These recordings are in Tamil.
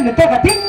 சொல்லுங்க போக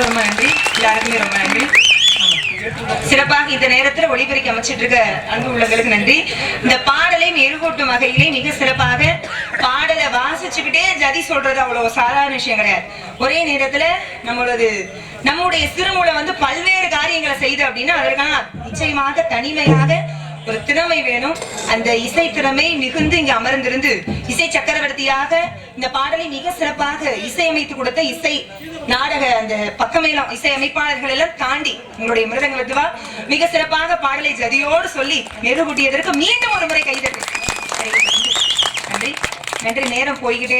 ரொம்ப ரொம்ப நன்றி எல்லாருக்குமே ரொம்ப நன்றி சிறப்பாக இந்த நேரத்துல ஒளிபெருக்கி அமைச்சிட்டு இருக்க அன்பு உள்ளங்களுக்கு நன்றி. இந்த பாடலை மெருகூட்டும் வகையிலே மிக சிறப்பாக பாடலை வாசிச்சுக்கிட்டே ஜதி சொல்றது அவ்வளவு சாதாரண விஷயம் கிடையாது. ஒரே நேரத்துல நம்மளது நம்முடைய சிறுமூளை வந்து பல்வேறு காரியங்களை செய்து அப்படின்னா அதற்கான நிச்சயமாக தனிமையாக ஒரு திறமை வேணும் அந்த இசை திறமை மிகுந்து இங்கு அமர்ந்திருந்து இசை சக்கரவர்த்தியாக இந்த பாடலை மிக சிறப்பாக இசையமைத்து கொடுத்த இசை நாடக அந்த பக்கமேலாம் இசை அமைப்பாளர்கள் எல்லாம் தாண்டி உங்களுடைய மிருதங்களுக்குவா மிக சிறப்பாக பாடலை ஜதியோடு சொல்லி மெருகூட்டியதற்கு மீண்டும் ஒரு முறை கைதட்டு நன்றி நன்றி நேரம் போய்கிட்டே